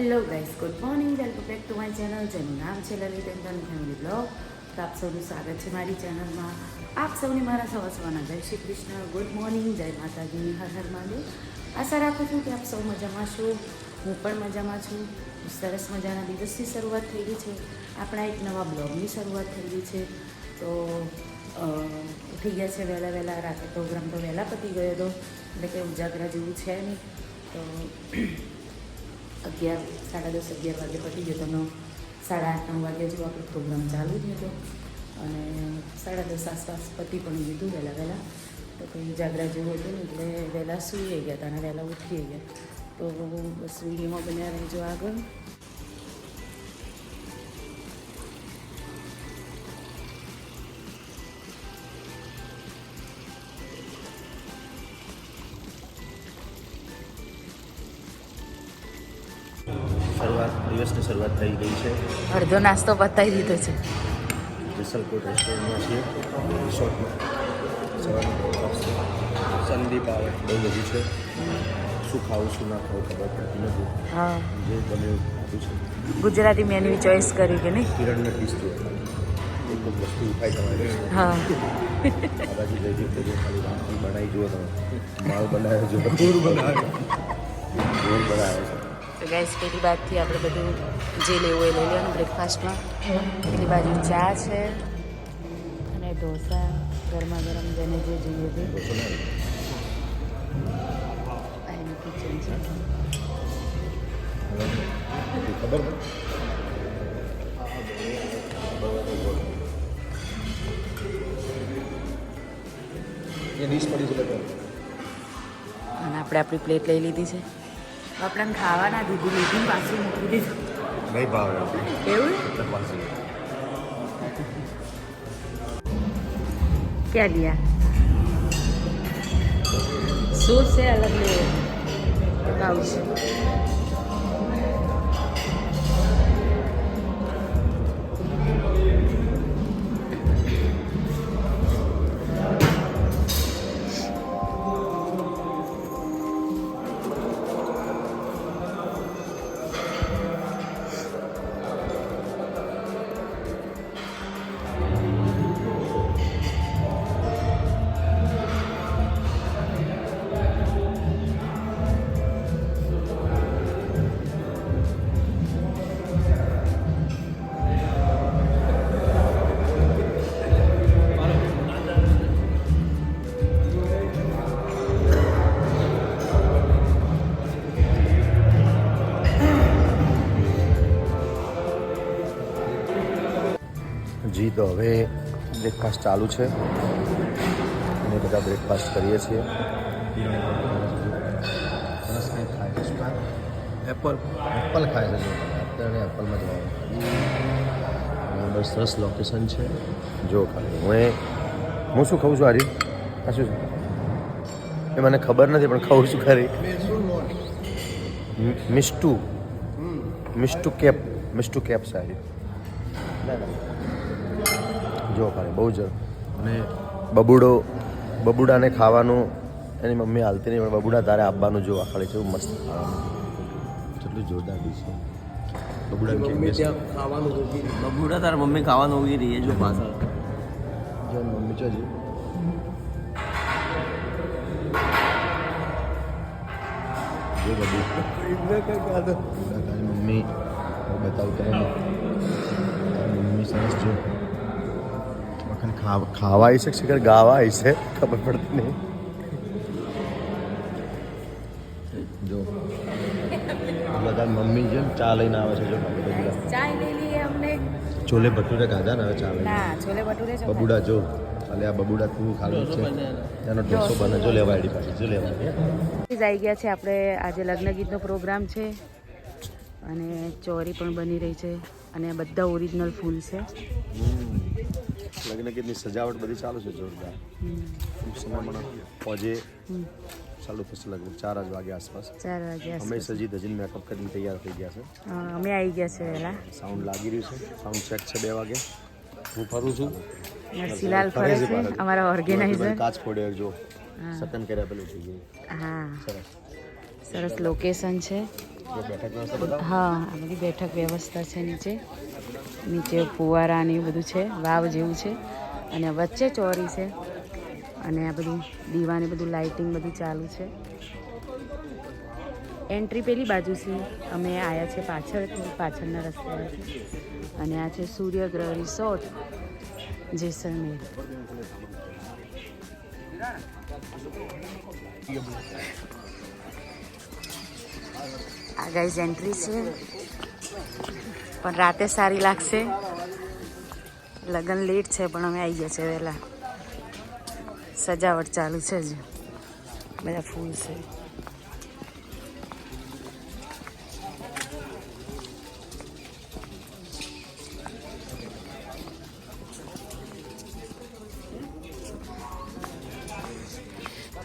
Hello guys good morning welcome back to my channel જેનું નામ છે લલિત એન્ડન ફેમિલી બ્લોગ તો આપ સૌનું સ્વાગત છે મારી ચેનલમાં આપ સૌને મારા સવા સવાના જય શ્રી કૃષ્ણ ગુડ મોર્નિંગ જય માતાજી હર હર મહાદેવ આશા રાખું છું કે આપ સૌ મજામાં છો। હું પણ મજામાં છું। સરસ મજાના દિવસની શરૂઆત થઈ ગઈ છે। આપણા એક નવા બ્લોગની શરૂઆત થઈ ગઈ છે। તો થઈ ગયા છે વહેલા વહેલા. રાતે પ્રોગ્રામ તો વહેલા પતી ગયો હતો। એટલે કે ઉજાગરા જેવું છે નહીં. તો અગિયાર, સાડા દસ, અગિયાર વાગે પતી ગયો તો સાડા આઠ, નવ વાગ્યા જેવો આપણો પ્રોગ્રામ ચાલુ જ હતો. અને સાડા દસ આસપાસ પતી પણ લીધું વહેલા વહેલા. તો કંઈ જાગરા જેવું હતું ને એટલે વહેલા સૂઈ ગયા હતા અને વહેલા ઉઠી ગયા. તો બસ વિડીયોમાં બન્યા રહેજો આગળ. દિવસની શરૂઆત થઈ ગઈ છે. અડધો નાસ્તો પતાવી દીધો છે. જસલકોટ રેસ્ટોરન્ટમાં છીએ? રિસોર્ટમાં? સવારનો સંદીપ આવે બહુ બધું છે. શું ખાવું શું ના ખાવું ખબર પડતી નથી. હા. જે તમે ખાધું છે. ગુજરાતી મેન્યુ ચોઈસ કરી કે નહીં? કિરણને પીસ જોઈએ એક વસ્તુ ઉઠાઈ તમારે. હા. આ બાજુ જઈ જઈ કરી ખાલી બનાવી જુઓ તમે. માલ બનાવ્યો જો ગોળ બનાવ્યો ગોળ બનાવ્યો છે. તો ગેસ પેલી બાદથી આપણે બધું જે લેવું એ લઈ લેવાનું બ્રેકફાસ્ટમાં પેલી બાજુ ચા છે અને ઢોસા ગરમા ગરમ જેને જે જોઈએ તે. એનું કિચન છે. અને આપણે આપણી પ્લેટ લઈ લીધી છે. આપણને ખાવાના દીધું લીધું પાછું મૂકી દીધું. નહીં ભાવે. એવું? ક્યાં લિયા શું છે અલગ લેવો પાઉચ જી તો હવે બ્રેકફાસ્ટ ચાલુ છે. અમે બધા બ્રેકફાસ્ટ કરીએ છીએ. એપલ એપલ ખાય છે અત્યારે એપલમાં જવાનું બસ સરસ લોકેશન છે. જો ખાલી હું હું શું ખાઉં છું આરી આ શું એ મને ખબર નથી પણ ખાઉં છું ખરી મિસ્ટુ. મિસ્ટુ કેપ મિસ્ટુ કેપ છે આરી જો ખાલી બહુ જ. અને બબુડો બબુડાને ખાવાનું એની મમ્મી હાલતી નહીં પણ બબુડા તારે આપવાનું જો ખાલી છે મસ્ત ખાવાનું. કેટલું જોરદાર ડીશ છે. બબુડા કે બબુડા તારા મમ્મી ખાવાનું ઉગી રહી જો પાછળ. જો મમ્મી જો મમ્મી બતાવું તારી મમ્મી સરસ જો. વખત ખાવા આવી શકશે કે ગાવા આવી છે? ખબર પડતી નહીં. જો. બધા મમ્મી જેમ ચા લઈને આવે છે જો છોલે ભટુરે ખાધા ને હવે ચા લઈને. છોલે ભટુરે બબુડા જો. અલે આ બબુડા તું ખાલી છે. એનો ઢોસો બને. જો લેવા આડી પાછી જો લેવા આવી ગયા છે આપણે. આજે લગ્ન ગીતનો પ્રોગ્રામ છે. અને ચોરી પણ બની રહી છે. અને આ બધા ઓરિજિનલ ફૂલ છે. લગ્ન ગીતની સજાવટ બધી ચાલુ છે જોરદાર. હમ. ટૂંક સમયમાં પહોંચે. હમ. ચાલુ થશે લગભગ ચાર જ વાગે આસપાસ. ચાર વાગ્યા અમે સજી ધજીને મેકઅપ કરીને તૈયાર થઈ ગયા છે. હા, અમે આવી ગયા છે વહેલા. સાઉન્ડ લાગી રહ્યું છે. સાઉન્ડ ચેક છે બે વાગે. હું ફરું છું. નરસિંહલાલ ફરે છે અમારા ઓર્ગેનાઇઝર કાચ ફોડ્યો જો. હા. સકન કર્યા પેલું થઈ ગયું. હા. સરસ. સરસ લોકેશન છે. હા આ બધી બેઠક વ્યવસ્થા છે નીચે. નીચે ફુવારા ને એવું બધું છે, વાવ જેવું છે. અને વચ્ચે ચોરી છે. અને આ બધું દીવાને બધું લાઇટિંગ બધું ચાલુ છે. એન્ટ્રી પેલી છે અમે આવ્યા છે પાછળ, પાછળના રસ્તે અને આ છે સૂર્યગ્રહ રિસોર્ટ જેસલમેર. આ ગાઈઝ એન્ટ્રી છે. પણ રાતે સારી લાગશે. લગ્ન લેટ છે, પણ અમે આવી ગયા છે વહેલા. સજાવટ ચાલુ છે જ બધા ફૂલ છે.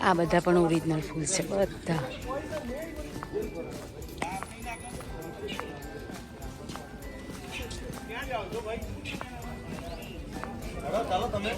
આ બધા પણ ઓરિજિનલ ફૂલ છે, બધા. ભાઈ ચાલો તમે.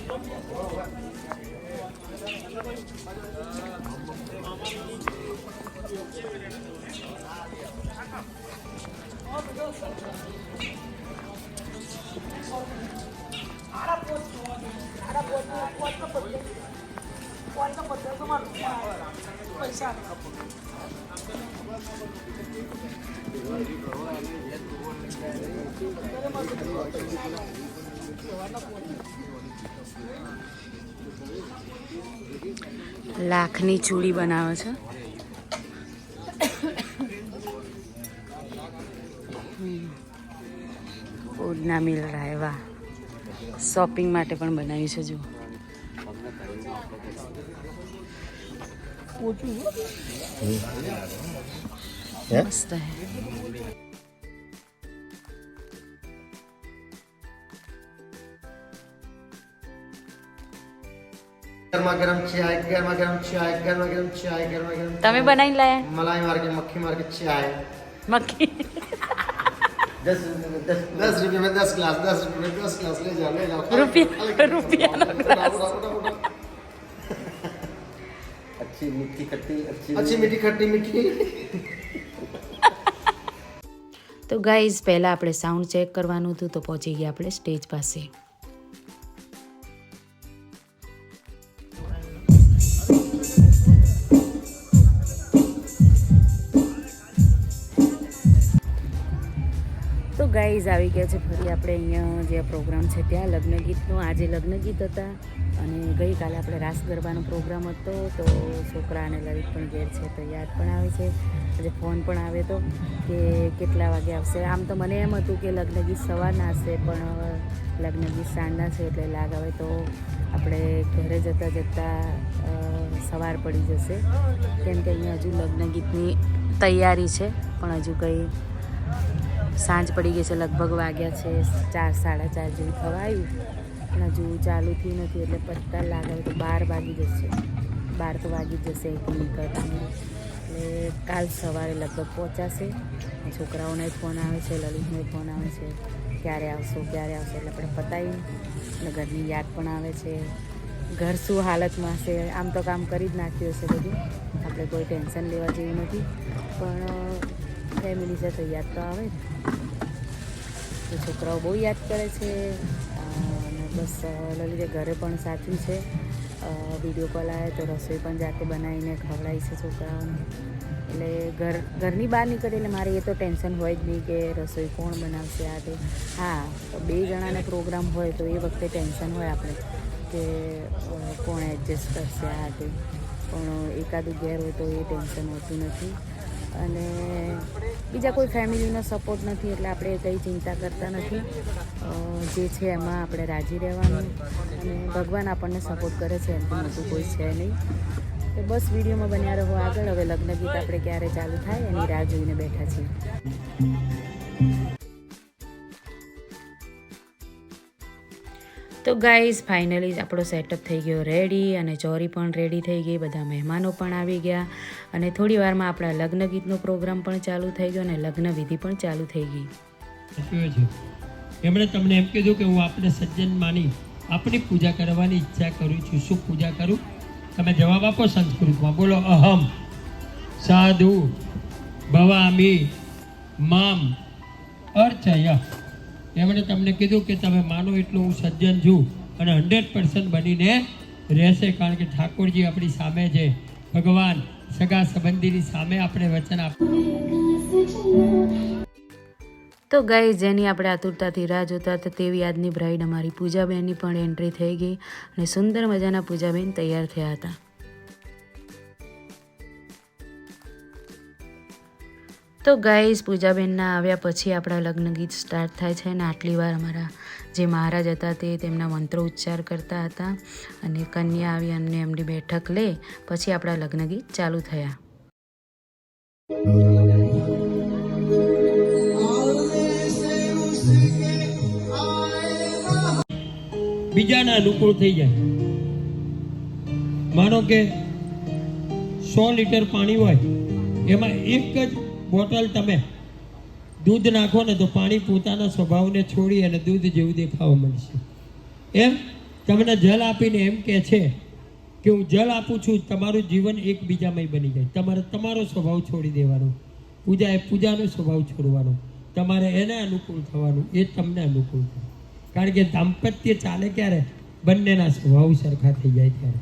લાખની ચૂડી બનાવે છે. ઓડના મિલ રાયવા શોપિંગ માટે પણ બનાવી છે જો મસ્ત હે. ગરમા ગરમ ચાય ગરમા ગરમ ચાય ગરમા ગરમ ચાય ગરમા ગરમ તમે બનાવી લાયા? મલાઈ માર કે મક્ખી માર કે ચાય મક્ખી. દસ દસ દસ રૂપિયા મેં દસ ગ્લાસ દસ રૂપિયા દસ ગ્લાસ લઈ જાઓ લઈ જાઓ. રૂપિયા રૂપિયાનો ગ્લાસ. अच्छी मीठी खट्टी अच्छी अच्छी मीठी खट्टी मीठी તો ગાઈઝ પહેલાં આપણે સાઉન્ડ ચેક કરવાનું હતું તો પહોંચી ગયા આપણે સ્ટેજ પાસે. ગાઈઝ આવી ગયા છે ફરી આપણે અહીંયા જે પ્રોગ્રામ છે, ત્યાં લગ્ન આજે લગ્ન ગીત હતા અને ગઈકાલે આપણે રાસ ગરબાનો પ્રોગ્રામ હતો, તો છોકરા અને લલિત પણ ઘેર છે, તો યાદ પણ આવે છે. આજે ફોન પણ આવે તો કે કેટલા વાગે આવશે. આમ તો મને એમ હતું કે લગ્ન ગીત સવારના હશે, પણ લગ્ન ગીત સાંજના છે એટલે લાગ આવે તો આપણે ઘરે જતાં જતાં સવાર પડી જશે. કેમ કે અહીંયા હજુ લગ્ન ગીતની તૈયારી છે, પણ હજુ કંઈ સાંજ પડી ગઈ છે, લગભગ વાગ્યા છે, ચાર, સાડા ચાર જેવું થવાયું. આવ્યું હજુ ચાલુ થયું નથી, એટલે પત્તા લાગે તો બાર વાગી જશે. બાર તો વાગી જ જશે અહીંથી નીકળતા એટલે કાલ સવારે લગભગ પહોંચાશે. છોકરાઓને ફોન આવે છે, લલિતને ફોન આવે છે, ક્યારે આવશો ક્યારે આવશો, એટલે આપણે પતાવી અને ઘરની યાદ પણ આવે છે. ઘર શું હાલતમાં હશે, આમ તો કામ કરી જ નાખ્યું હશે બધું. આપણે કોઈ ટેન્શન લેવા જેવું નથી. પણ ફેમિલી સાથે યાદ તો આવે તો છોકરાઓ બહુ યાદ કરે છે. અને બસ લલિતે ઘરે પણ સાચું છે. વીડિયો કોલ આવે તો રસોઈ પણ જાતે બનાવીને ખવડાવી છે છોકરાઓને. એટલે ઘર, ઘરની બહાર નીકળે એટલે મારે એ તો ટેન્શન હોય જ નહીં કે રસોઈ કોણ બનાવશે આ તે. હા બે જણાને પ્રોગ્રામ હોય તો એ વખતે ટેન્શન હોય આપણે કે કોણ એડજસ્ટ કરશે આ તે. પણ એકાદું ઘેર હોય તો એ ટેન્શન હોતું નથી. અને બીજા કોઈ ફેમિલીનો સપોર્ટ નથી એટલે આપણે કંઈ ચિંતા કરતા નથી. જે છે એમાં આપણે રાજી રહેવાનું અને ભગવાન આપણને સપોર્ટ કરે છે એમ મોટું કોઈ છે નહીં. તો બસ વિડીયોમાં બન્યા રહો આગળ. હવે લગ્ન ગીત આપણે ક્યારે ચાલુ થાય એની રાહ જોઈને બેઠા છીએ. તો ગાઈઝ ફાઇનલી આપણો સેટઅપ થઈ ગયો રેડી અને ચોરી પણ રેડી થઈ ગઈ. બધા મહેમાનો પણ આવી ગયા અને થોડી વારમાં આપણા લગ્ન ગીતનો પ્રોગ્રામ પણ ચાલુ થઈ ગયો અને લગ્ન વિધિ પણ ચાલુ થઈ ગઈ. એમણે તમને એમ કીધું કે હું આપણે સજ્જન માની આપણી પૂજા કરવાની ઈચ્છા કરું છું. શું પૂજા કરું? તમે જવાબ આપો સંસ્કૃતમાં. બોલો, અહમ, સાધુ, ભવામી, મામ, અર્ચય. એમણે તમને કીધું કે તમે માનો એટલું હું સજ્જન છું અને હંડ્રેડ પર્સન્ટ બનીને રહેશે, કારણ કે ઠાકોરજી આપણી સામે છે. ભગવાન સગા સંબંધીની સામે આપણે વચન આપ તો ગાઈ જેની આપણે આતુરતાથી રાહ જોતા હતા તેવી આજની બ્રાઇડ અમારી પૂજાબેનની પણ એન્ટ્રી થઈ ગઈ અને સુંદર મજાના પૂજાબેન તૈયાર થયા હતા. તો ગાઈઝ પૂજાબેનના આવ્યા પછી આપણા લગ્ન ગીત સ્ટાર્ટ થાય છે અને આટલી વાર અમારા જે મહારાજ હતા તે તેમના મંત્રો ઉચ્ચાર કરતા હતા અને કન્યા આવી અને એમની બેઠક લે, પછી આપણા લગ્ન ગીત ચાલુ થયા. બીજાના અનુકૂળ થઈ જાય. માનો કે સો લીટર પાણી હોય, એમાં એક જ બોટલ તમે દૂધ નાખો ને તો પાણી પોતાના સ્વભાવને છોડી અને દૂધ જેવું દેખાવા મળશે. એમ? તમને જલ આપીને એમ કહે છે કે હું જલ આપું છું, તમારું જીવન એકબીજામાં બની જાય. તમારે તમારો સ્વભાવ છોડી દેવાનો. પૂજા એ પૂજાનો સ્વભાવ છોડવાનો. તમારે એને અનુકૂળ થવાનું, એ તમને અનુકૂળ થાય. કારણ કે દાંપત્ય ચાલે ક્યારે? બંનેના સ્વભાવ સરખા થઈ જાય ત્યારે.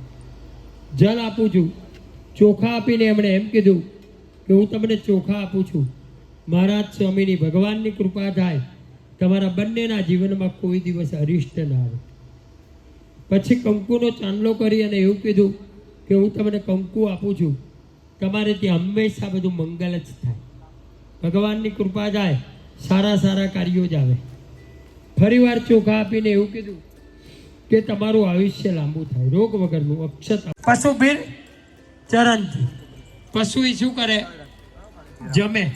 જલ આપું છું. ચોખા આપીને એમણે એમ કીધું કે હું તમને ચોખા આપું છું. મહારાજ સ્વામીની ભગવાનની કૃપા થાય. તમારા બંનેના જીવનમાં કોઈ દિવસ અરિષ્ટ ના આવે. પછી કંકુનો ચાંદલો કરી અને એવું કીધું કે હું તમને કંકુ આપું છું. તમારે ત્યાં હંમેશા બધું મંગલ જ થાય. ભગવાનની કૃપા જાય, સારા સારા કાર્યો જ આવે. ફરીવાર ચોખા આપીને એવું કીધું કે તમારું આયુષ્ય લાંબુ થાય. રોગ વગરનું અક્ષત પશુ ભીર ચરણથી. પશુ શું કરે? જમે.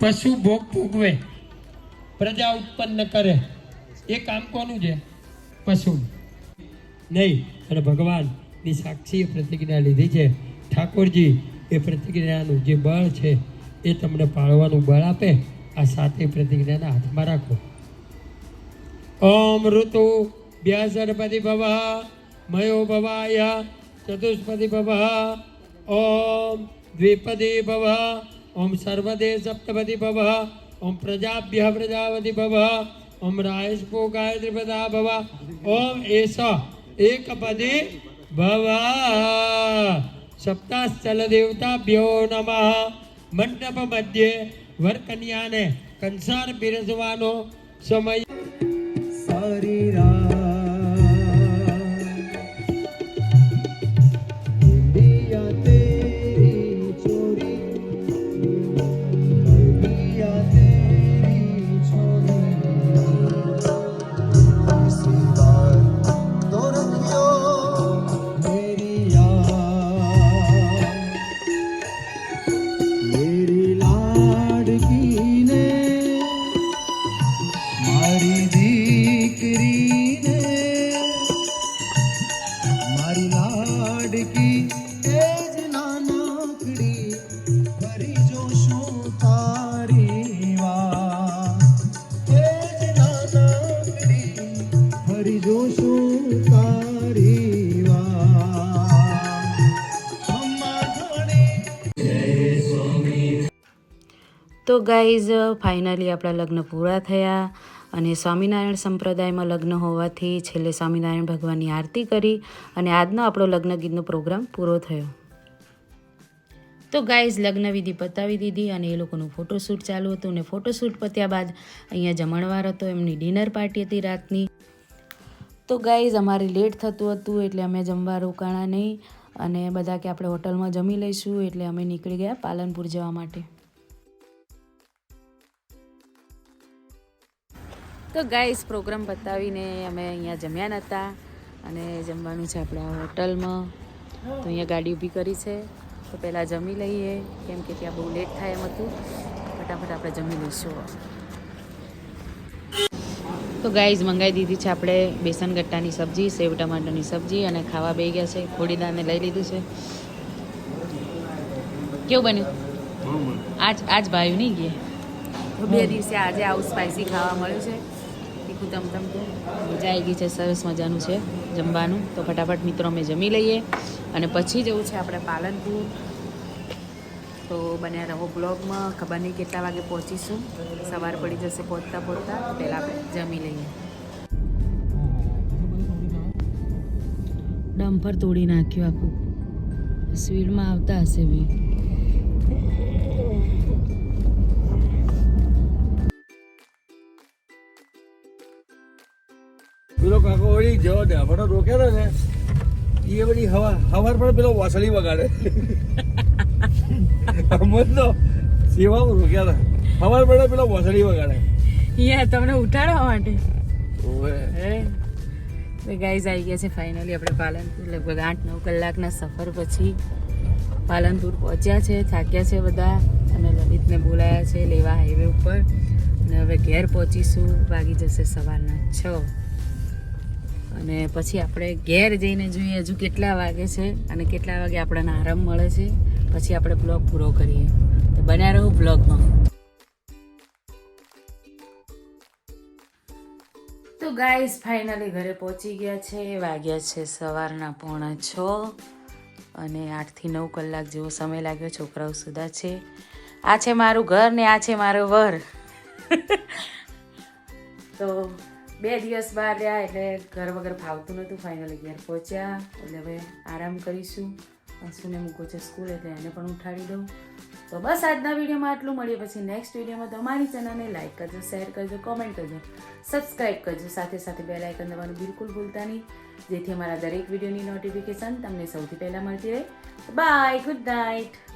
પશુ ભોગ ભોગવે. પ્રજા ઉત્પન્ન કરે. એ કામ કોનું છે? પશુ નહીં અને ભગવાનની સાક્ષીએ પ્રતિજ્ઞા લીધી છે. ઠાકોરજી, એ પ્રતિજ્ઞાનું જે બળ છે, એ તમને પાળવાનું બળ આપે. આ સાતે પ્રતિજ્ઞાના હાથમાં રાખો. ઓમ ઋતુ વ્યાસરપતિ ભવ, મયો ભવાય, ચતુષ્પતિ ભવ, ઓમ દ્વિપદી ભવ, ઓમ સર્વદે સપ્તપતિ ભવ, ઓમ પ્રજાભ્ય પ્રજાપતિ ભવ, ઓમ રાયસ્પો ગાયત્રીપદા ભવ, ઓમ એસ એકપદી ભવ. सप्ताश्चलदेवताभ्यो નમઃ. મંડપ મધ્યે વરકન્યાને કંસાર બિરજવાનો સમય તો ગાઈઝ ફાઇનલી આપણા લગ્ન પૂરા થયા અને સ્વામિનારાયણ સંપ્રદાયમાં લગ્ન હોવાથી છેલ્લે સ્વામિનારાયણ ભગવાનની આરતી કરી અને આજનો આપણો લગ્ન ગીતનો પ્રોગ્રામ પૂરો થયો. તો ગાઈઝ લગ્ન વિધિ પતાવી દીધી અને એ લોકોનું ફોટોશૂટ ચાલુ હતું અને ફોટોશૂટ પત્યા બાદ અહીંયા જમણવાર હતો, એમની ડિનર પાર્ટી હતી રાતની. તો ગાઈઝ અમારે લેટ થતું હતું એટલે અમે જમવા રોકાણા નહીં અને બધા કે આપણે હોટલમાં જમી લઈશું એટલે અમે નીકળી ગયા પાલનપુર જવા માટે. તો ગાઈસ પ્રોગ્રામ બતાવીને અમે અહીંયા જમ્યા નહોતા અને જમવાનું છે આપણે હોટલમાં. તો અહીંયા ગાડી ઊભી કરી છે. તો પહેલાં જમી લઈએ કેમ કે ત્યાં બહુ લેટ થાય એમ હતું. ફટાફટ આપણે જમી લઈશું તો ગાઈઝ મંગાવી દીધી છે આપણે બેસન ગટ્ટાની સબ્જી સેવ ટમાટરની સબ્જી અને ખાવા બે ગયા છે. ખોડીદાને લઈ લીધું છે. કેવું બન્યું? આજ આજ ભાવ્યું નહીં ગયે? બે દિવસે આજે આવું સ્પાઇસી ખાવા મળ્યું છે. તીખું તમ તમ તો મજા આવી ગઈ છે, સરસ મજાનું છે જમવાનું. તો ફટાફટ મિત્રો અમે જમી લઈએ. અને પછી જવું છે, આપણે પાલનપુર. તો બન્યા રહો બ્લોગમાં. ખબર નહીં કેટલા વાગે પહોંચીશું. સવાર પડી જશે પહોંચતા પહોંચતા. પહેલાં આપણે જમી લઈએ. ડમ્પર તોડી નાખ્યું આખું. સ્પીડમાં આવતા હશે ભાઈ પેલો કાકો વળી દે આપણે રોક્યા ને એ બધી હવા હવાર પણ પેલો વાસળી વગાડે. અમત તો સેવામાં રોક્યા હતા. હવાર પણ પેલો વાસળી વગાડે. યા તમને ઉઠાડવા માટે? ગાઈઝ આવી ગયા છે ફાઇનલી આપણે પાલનપુર લગભગ આઠ નવ કલાકના સફર પછી પાલનપુર પહોંચ્યા છે થાક્યા છે બધા અને લલિતને બોલાયા છે લેવા હાઈવે ઉપર. અને હવે ઘેર પહોંચીશું વાગી જશે સવારના છ. અને પછી આપણે ઘેર જઈને જોઈએ હજુ કેટલા વાગે છે અને કેટલા વાગે આપણને આરામ મળે છે. પછી આપણે બ્લોગ પૂરો કરીએ. તો બન્યા રહું બ્લોગમાં તો ગાઈસ ફાઇનલી ઘરે પહોંચી ગયા છે. વાગ્યા છે સવારના પોણા છ અને આઠથી નવ કલાક જેવો સમય લાગ્યો. છોકરાઓ સુધા છે. આ છે મારું ઘર ને આ છે મારો વર. તો બે દિવસ બહાર રહ્યા એટલે ઘર વગર ફાવતું નહોતું ફાઇનલી ઘેર પહોંચ્યા. એટલે હવે આરામ કરીશું. અંશુને મૂકો છે સ્કૂલ એટલે એને પણ ઉઠાડી દઉં. તો બસ આજના વિડીયોમાં આટલું. મળીએ પછી નેક્સ્ટ વિડીયોમાં. તમારી ચેનલને લાઇક કરજો શેર કરજો કોમેન્ટ કરજો સબસ્ક્રાઇબ કરજો. સાથે સાથે બેલ આઇકન દબાવવાનું બિલકુલ ભૂલતા નહીં. જેથી અમારા દરેક વિડીયોની નોટિફિકેશન તમને સૌથી પહેલાં મળતી રહે. Bye good night